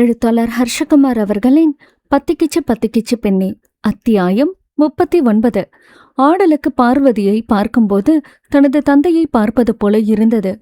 எழுத்தாளர் ஹர்ஷகுமார் அவர்களின் பத்திக்கிச்சு பத்திக்கிச்சு பெண்ணே அத்தியாயம் முப்பத்தி ஒன்பது ஆடலுக்கு பார்வதியை பார்க்கும்போது தனது தந்தையை பார்ப்பது போல இருந்தது.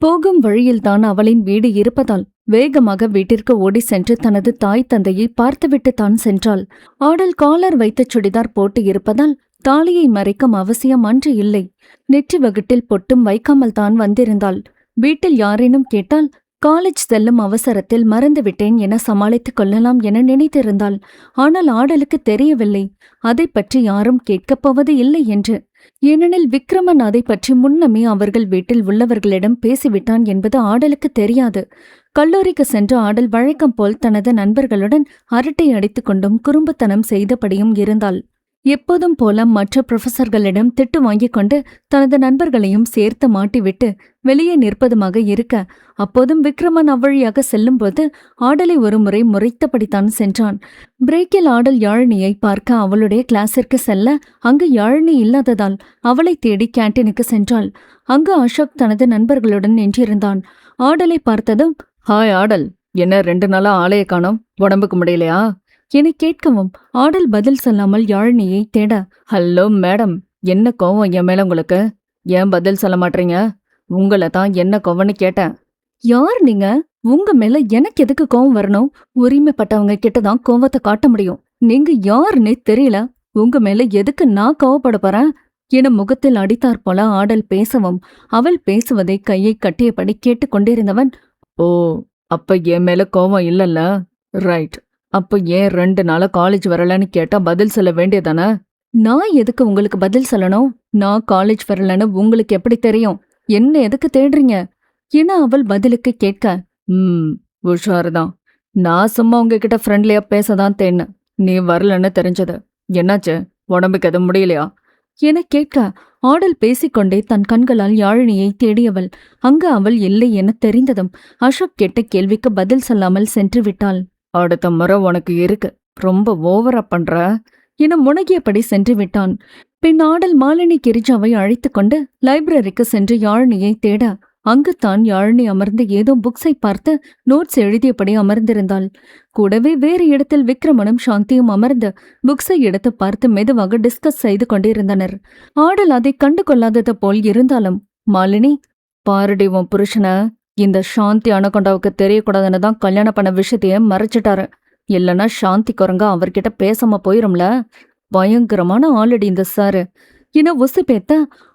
போகும் வழியில்தான் அவளின் வீடு இருப்பதால் வேகமாக வீட்டிற்கு ஓடி சென்று தனது தாய் தந்தையை பார்த்துவிட்டு தான் சென்றாள். ஆடல் காலர் வைத்த சுடிதார் போட்டு இருப்பதால் தாலியை மறைக்கும் அவசியம் அன்று இல்லை. நெற்றி வகுட்டில் பொட்டும் வைக்காமல் தான் வந்திருந்தாள். வீட்டில் யாரேனும் கேட்டால் காலேஜ் செல்லும் அவசரத்தில் மறந்துவிட்டேன் என சமாளித்துக் கொள்ளலாம் என நினைத்திருந்தாள். ஆனால் ஆடலுக்கு தெரியவில்லை. அதை பற்றி யாரும் கேட்கப் போவது இல்லை என்று. ஏனெனில் விக்ரமன் அதை பற்றி முன்னமே அவர்கள் வீட்டில் உள்ளவர்களிடம் பேசிவிட்டான் என்பது ஆடலுக்கு தெரியாது. கல்லூரிக்கு சென்ற ஆடல் வழக்கம் போல் தனது நண்பர்களுடன் அரட்டை அடித்துக்கொண்டும் குறும்புத்தனம் செய்தபடியும் இருந்தாள். எப்போதும் போல மற்ற புரொஃபசர்களிடம் திட்டு வாங்கிக் கொண்டு தனது நண்பர்களையும் சேர்த்து மாட்டிவிட்டு வெளியே நிற்பதுமாக இருக்க அப்போதும் விக்ரமன் அவ்வழியாக செல்லும்போது ஆடலை ஒருமுறை முறைத்தபடித்தான் சென்றான். பிரேக்கில் ஆடல் யாழினியை பார்க்க அவளுடைய கிளாஸிற்கு செல்ல அங்கு யாழினி இல்லாததால் அவளை தேடி கேண்டீனுக்கு சென்றாள். அங்கு அசோக் தனது நண்பர்களுடன் நின்றிருந்தான். ஆடலை பார்த்ததும் ஹாய் ஆடல் என்ன ரெண்டு நாளா ஆளைய காணோம்? உடம்புக்கு முடியலையா? என கேட்கவும் ஆடல் பதில் சொல்லாமல் யாழினியை தேட ஹலோ மேடம் என்ன கோவம் என் மேல உங்களுக்கு? ஏன் பதில் சொல்ல மாட்டீங்க? உங்களை தான் என்ன கோவம்னு கேட்டேன். யார் நீங்க? உங்க மேல எனக்கு எதுக்கு கோவம் வரணும்? உரிமைப்பட்டவங்க கிட்ட தான் கோவத்தை காட்ட முடியும். நீங்க யாருன்னே தெரியல. உங்க மேல எதுக்கு நான் கோவப்பட போறேன்? என முகத்தில் அடித்தாற் போல ஆடல் பேசவும் அவள் பேசுவதை கையை கட்டியபடி கேட்டுக்கொண்டிருந்தவன் ஓ அப்ப என் மேல கோவம் இல்லல்ல? ரைட். அப்ப ஏன் ரெண்டு நாளா காலேஜ் வரலன்னு கேட்டா பதில் சொல்ல வேண்டியதானே? நான் எதுக்கு உங்களுக்கு பதில் சொல்லணும்? நான் காலேஜ் வரலன்னு உங்களுக்கு எப்படி தெரியும்? என்ன எதுக்கு தேடுறீங்க? என அவள் பதிலுக்கு கேட்க ம் உஷாருதான். நான் சும்மா உங்ககிட்ட ஃப்ரெண்ட்லியா பேசதான் தேன்னு நீ வரலன்னு தெரிஞ்சது. என்னாச்சு? உடம்புக்கு எதுவும் முடியலையா? என கேட்க ஆடல் பேசிக்கொண்டே தன் கண்களால் யாழினியை தேடியவள். அங்கு அவள் இல்லை என தெரிந்ததும் அசோக் கேட்ட கேள்விக்கு பதில் சொல்லாமல் சென்று விட்டாள். அடுத்த முறை உனக்கு இருக்கு. ரொம்ப ஓவரா பண்ற. என முனகியபடி சென்று விட்டான். பின் ஆடல் மாலினி கிரிஜாவை அழைத்துக் கொண்டு லைப்ரரிக்கு சென்று யாழினியை தேட அங்குத்தான் யாழினி அமர்ந்து ஏதோ புக்ஸை பார்த்து நோட்ஸ் எழுதியபடி அமர்ந்திருந்தாள். கூடவே வேறு இடத்தில் விக்ரமனும் சாந்தியும் அமர்ந்து புக்ஸை எடுத்து பார்த்து மெதுவாக டிஸ்கஸ் செய்து கொண்டிருந்தனர். ஆடல் அதை கண்டு கொள்ளாதது போல் இருந்தாலும் மாலினி பாரடி உன் புருஷன இந்த சாந்தி அனகொண்டாவுக்கு தெரியக்கூடாதுன்னு தான் கல்யாணம் பண்ண விஷயத்தையே மறைச்சிட்டாரு. இல்லைன்னா சாந்தி குரங்க அவர்கிட்ட பேசாம போயிரும்ல? பயங்கரமான ஆளடி இந்த சாரு. என ஒசு பேத்த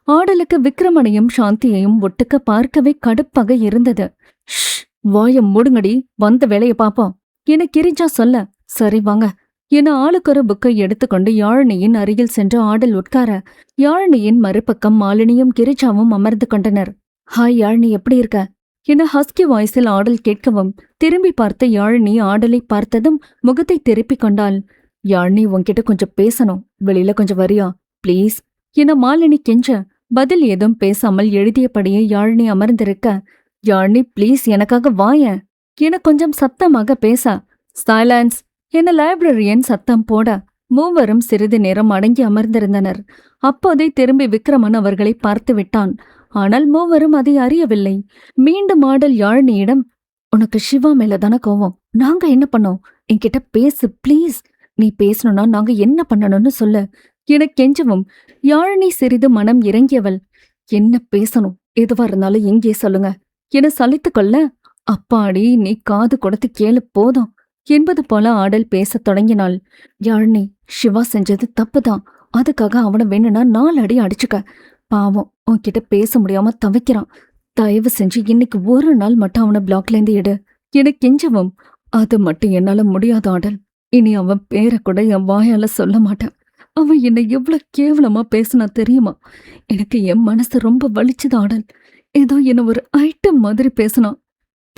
ஆடலுக்கு விக்ரமனையும் சாந்தியையும் ஒட்டுக்க பார்க்கவே கடுப்பாக இருந்தது. வாய மூடுங்கடி. வந்த வேலையை பாப்போம். என கிரிஜா சொல்ல சரி வாங்க. என ஆளுக்கொரு புக்கை எடுத்துக்கொண்டு யாழினியின் அருகில் சென்று ஆடல் உட்கார யாழினியின் மறுபக்கம் மாலினியும் கிரிஜாவும் அமர்ந்து கொண்டனர். ஹாய் யாழினி எப்படி இருக்க? என ஹஸ்கி வாய்ஸில் ஆடல் கேட்கவும் திரும்பி பார்த்த யாழினி ஆடலை பார்த்ததும் முகத்தை திருப்பிக் கொண்டாள். யாழினி உன்கிட்ட கொஞ்சம் பேசணும். வெளியில கொஞ்சம் வரியா? ப்ளீஸ். என மாலினி கெஞ்ச பதில் ஏதும் பேசாமல் எழுதியபடியே யாழினி அமர்ந்திருக்க யாழினி ப்ளீஸ் எனக்காக வாய. என கொஞ்சம் சத்தமாக பேச சைலன்ஸ். என லைப்ரரியன் சத்தம் போட மூவரும் சிறிது நேரம் அடங்கி அமர்ந்திருந்தனர். அப்போதே திரும்பி விக்ரமன் அவர்களை பார்த்து விட்டான் ஆனால் மூவரும் அதை அறியவில்லை. மீண்டும் ஆடல் யாழினியிடம் உனக்கு சிவா மேல தானே கோவம்? நாங்க என்ன பண்ணோம்? என்கிட்ட பேசு ப்ளீஸ். நீ பேசணும்னா நாங்க என்ன பண்ணணும்னு சொல்லு. என கெஞ்சவும் யாழினி சிறிது மனம் இறங்கியவள். என்ன பேசணும்? எதுவா இருந்தாலும் எங்கே சொல்லுங்க. என சலித்து கொள்ள அப்பாடி நீ காது கொடுத்து கேளு போதும். என்பது போல ஆடல் பேசத் தொடங்கினாள். யாழினி சிவா செஞ்சது தப்புதான். அதுக்காக அவனை வேணும்னா நாலு அடி அடிச்சுக்க. பாவம் உன்கிட்ட பேச முடியாம தவிக்கிறான். தயவு செஞ்சு இன்னைக்கு ஒரு நாள் மட்டும் அவனை பிளாக்ல இருந்து எடு. என கெஞ்சவும். அது மட்டும் என்னால முடியாத ஆடல். இனி அவன் பேரை கூட என் வாயால சொல்ல மாட்டேன். அவன் என்னை எவ்வளவு கேவலமா பேசினா தெரியுமா? எனக்கு என் மனசு ரொம்ப வலிச்சது ஆடல். ஏதோ என்ன ஒரு ஐட்டம் மாதிரி பேசினான்.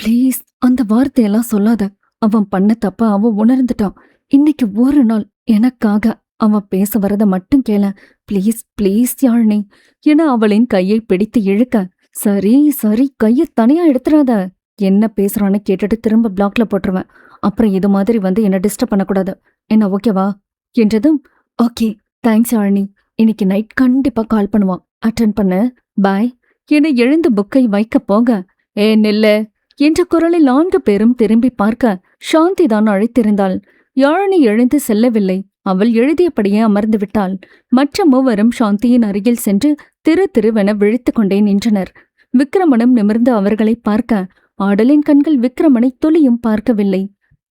ப்ளீஸ் அந்த வார்த்தையெல்லாம் சொல்லாத. அவன் பண்ண தப்ப அவன் உணர்ந்துட்டான். இன்னைக்கு ஒரு நாள் எனக்காக அவன் பேச வரத மட்டும் கேள. Please please Yazhini. என அவளின் கையை பிடித்து இழுக்க. சரி சரி கையை தனியா எடுத்துடாத என்ன பேசுறான்னு கேட்டுட்டு திரும்ப பிளாக்ல போட்டுருவேன் அப்புறம் இது மாதிரி வந்து என்ன டிஸ்டர்ப் பண்ணக்கூடாது. என்ன ஓகேவா என்றதும் ஓகே தேங்க்ஸ் யாழினி. இன்னைக்கு நைட் கண்டிப்பா கால் பண்ணுவான் அட்டன் பண்ணு. பாய் என எழுந்து புக்கை வைக்க போக ஏ நெல்லு. என்ற குரலில் நான்கு பேரும் திரும்பி பார்க்க சாந்தி தான் அழைத்திருந்தாள். யாழினி எழுந்து செல்லவில்லை. அவள் எழுதியபடியே அமர்ந்து விட்டாள் மற்ற மூவரும் சாந்தியின் அருகில் சென்று திரு திருவென விழித்து கொண்டே நின்றனர். விக்ரமனும் நிமிர்ந்து அவர்களை பார்க்க ஆடலின் கண்கள் விக்ரமனை துளியும் பார்க்கவில்லை.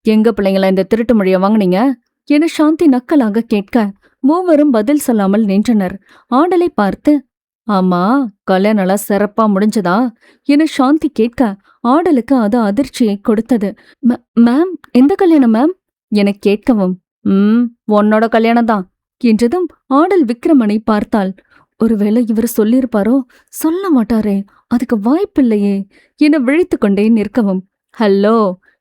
எங்க பிள்ளைங்கள இந்த திருட்டு மொழிய வாங்குனீங்க? என சாந்தி நக்கலாக கேட்க மூவரும் பதில் சொல்லாமல் நின்றனர். ஆடலை பார்த்து ஆமா கல்யாணம்லாம் சிறப்பா முடிஞ்சதா? என சாந்தி கேட்க ஆடலுக்கு அது அதிர்ச்சியை கொடுத்தது. மேம் எந்த கல்யாணம் மேம்? என கேட்கவும் ம் உன்னோட கல்யாணம் தான் என்றதும் ஆடல் விக்ரமனை பார்த்தாள். ஒருவேளை இவர் சொல்லியிருப்பாரோ? சொல்ல மாட்டாரே அதுக்கு வாய்ப்பில்லையே என விழித்து கொண்டே நிற்கவும். ஹலோ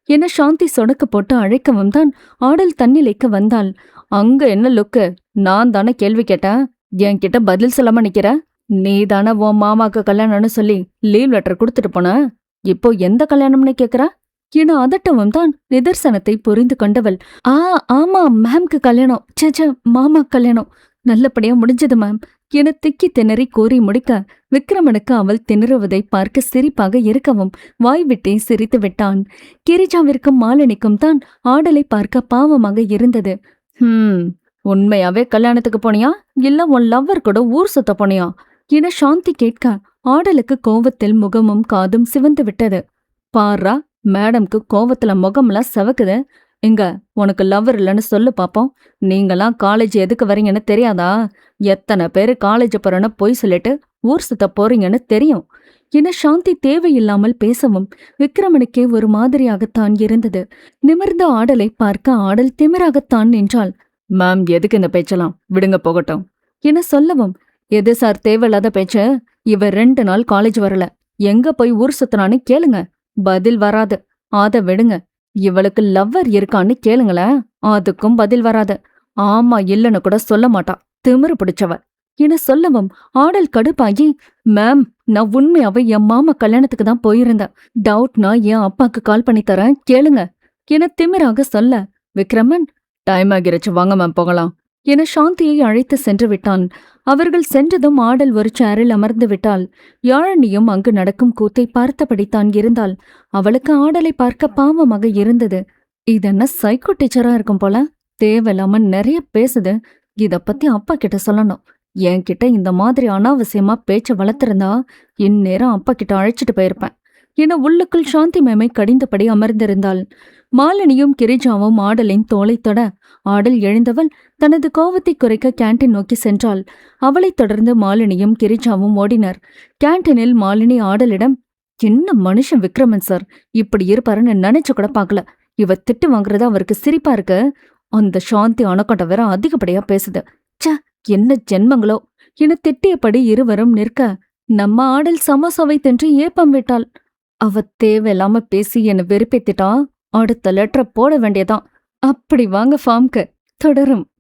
என சாந்தி சொடக்க போட்டு அழைக்கவும் தான் ஆடல் தன்னிலைக்கு வந்தாள். அங்க என்ன லுக்கு? நான் தானே கேள்வி கேட்டேன். என்கிட்ட பதில் சொல்லாம நிக்கிற? நீ தானே உன் மாமாக்கு கல்யாணம்னு சொல்லி லீவ் லெட்டர் கொடுத்துட்டு போன? இப்போ எந்த கல்யாணம்னு கேக்குற? என அதட்டவும் தான் நிதர்சனத்தை புரிந்து கொண்டவள். ஆ ஆமா மேம்க்கு கல்யாணம். ச்சே மாமா கல்யாணம். நல்லபடியா முடிஞ்சது மேம் என திக்கி திணறி கூறி முடிக்க விக்ரமனுக்கு அவள் திணறுவதை பார்க்க சிரிப்பாக இருக்கவும் வாய்விட்டே சிரித்து விட்டான். கிரிஜாவிற்கும் மாலினிக்கும் தான் ஆடலை பார்க்க பாவமாக இருந்தது. ஹம் உண்மையாவே கல்யாணத்துக்கு போனியா? இல்ல உன் லவ்வர் கூட ஊர் சுத்த போனியா? என சாந்தி கேட்க ஆடலுக்கு கோவத்தில் முகமும் காதும் சிவந்து விட்டது. பாரா மேடம்க்கு கோவத்துல முகம்லாம் செவக்குது. இங்க உனக்கு லவ்வர் இல்லைன்னு சொல்லு பாப்போம். நீங்களாம் காலேஜ் எதுக்கு வரீங்கன்னு தெரியாதா? எத்தனை பேரு காலேஜ் போறேன்னு பொய் சொல்லிட்டு ஊர் சுத்த போறீங்கன்னு தெரியும். என சாந்தி தேவையில்லாமல் பேசவும் விக்ரமனுக்கே ஒரு மாதிரியாகத்தான் இருந்தது. நிமிர்ந்த ஆடலை பார்க்க ஆடல் திமிராகத்தான் நின்றாள். மேம் எதுக்கு இந்த பேச்செல்லாம்? விடுங்க போகட்டும். என சொல்லவும் எது சார் தேவையில்லாத பேச்ச? இவ ரெண்டு நாள் காலேஜ் வரல. எங்க போய் ஊர் சுத்தனான்னு கேளுங்க. பதில் வராது. அத விடுங்க. இவளுக்கு லவ்வர் இருக்கான்னு கேளுங்களேன். அதுக்கும் பதில் வராது. ஆமா இல்லைன்னு கூட சொல்ல மாட்டா. திமிரு பிடிச்சவ. என சொல்லவும் ஆடல் கடுப்பாகி மேம் நான் உண்மையாவே என் மாமா கல்யாணத்துக்கு தான் போயிருந்தேன். டவுட்னா என் அப்பாக்கு கால் பண்ணி தரேன். கேளுங்க. என திமிராக சொல்ல விக்ரமன் டைம் ஆகிருச்சு. வாங்க மேம் போகலாம். என சாந்தியை அழைத்து சென்று விட்டான் அவர்கள் சென்றதும் ஆடல் ஒரு சேரில் அமர்ந்து விட்டாள். யாழனியும் அங்கு நடக்கும் கூத்தை பார்த்தபடித்தான் இருந்தாள். அவளுக்கு ஆடலை பார்க்க பாவமாக இருந்தது. இதென்ன சைக்கோ டீச்சரா இருக்கும் போல? தேவையில்லாம நிறைய பேசுது. இத பத்தி அப்பா கிட்ட சொல்லணும். என்கிட்ட இந்த மாதிரி அனாவசியமா பேச்ச வளர்த்திருந்தா இந்நேரம் அப்பா கிட்ட அழைச்சிட்டு போயிருப்பேன். என உள்ளுக்குள் சாந்தி மேமை கடிந்தபடி அமர்ந்திருந்தாள். மாலினியும் கிரிஜாவும் ஆடலின் தோலை தொட ஆடல் எழுந்தவள் தனது கோவத்தை குறைக்க கேண்டீன் நோக்கி சென்றாள். அவளைத் தொடர்ந்து மாலினியும் கிரிஜாவும் ஓடினர். கேண்டீனில் மாலினி ஆடலிடம் என்ன மனுஷன் விக்ரமன் சார்? இப்படி இருப்பாருன்னு நினைச்சு கூட பார்க்கல. இவ திட்டு வாங்குறது அவருக்கு சிரிப்பா இருக்கு? அந்த சாந்தி அணக்கொண்ட வேற அதிகப்படியா பேசுது. ச்ச என்ன ஜென்மங்களோ? என திட்டியபடி இருவரும் நிற்க நம்ம ஆடல் சமோசாவை தென்று ஏப்பம் விட்டாள். அவ தேவையில்லாம பேசி என்னை வெறுப்பேத்திட்டா? அடுத்த லெட்டரை போட வேண்டியதான் அப்படி வாங்க ஃபார்ம்க்கு தொடரும்.